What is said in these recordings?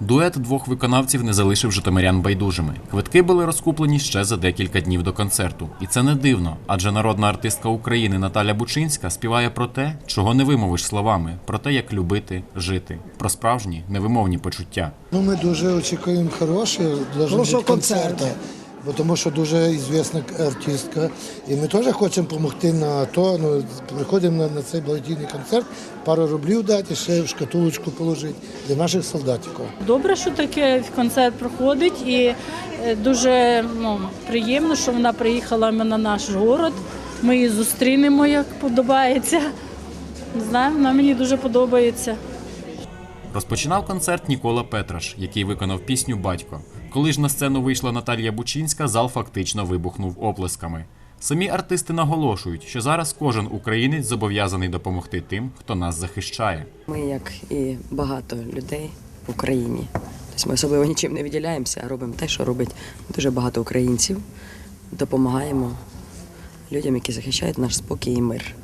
Дует двох виконавців не залишив житомирян байдужими. Квитки були розкуплені ще за декілька днів до концерту. І це не дивно, адже народна артистка України Наталя Бучинська співає про те, чого не вимовиш словами, про те, як любити, жити, про справжні невимовні почуття. Ну, ми дуже очікуємо Хороше Хорошого концерту. концерту. Бо тому що дуже ізвісна артистка. І ми теж хочемо допомогти на то. Ну, приходимо на, на цей благодійний концерт, пару рублів дати, ще в шкатулочку положити для наших солдатиків. Добре, що таке концерт проходить, і е, дуже ну, приємно, що вона приїхала на наш город. Ми її зустрінемо, як подобається. Не знаю, вона мені дуже подобається. Розпочинав концерт Нікола Петраш, який виконав пісню Батько. Коли ж на сцену вийшла Наталія Бучинська, зал фактично вибухнув оплесками. Самі артисти наголошують, що зараз кожен українець зобов'язаний допомогти тим, хто нас захищає. Ми, як і багато людей в Україні, тобто ми особливо нічим не виділяємося, а робимо те, що робить дуже багато українців. Допомагаємо людям, які захищають наш спокій і мир.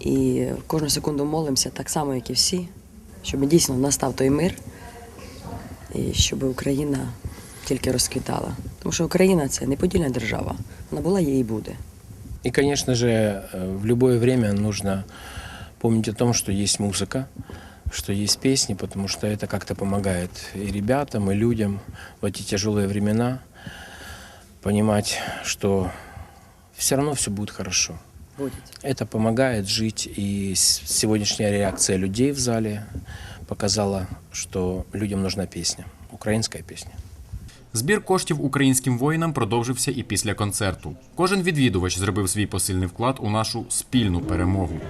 І кожну секунду молимося так само, як і всі, щоб дійсно настав той мир, і щоб Україна тільки розквітала. Тому що Україна це неподільна держава. Вона була є і буде. И, конечно же, э, в любое время нужно помнить о том, что есть музыка, что есть песни, потому что это как-то помогает и ребятам, и людям в эти тяжелые времена понимать, что все равно все будет хорошо. Буде. Это помогает жить, и с- сегодняшняя реакция людей в зале показала, что людям нужна песня, украинская песня. Збір коштів українським воїнам продовжився і після концерту. Кожен відвідувач зробив свій посильний вклад у нашу спільну перемогу.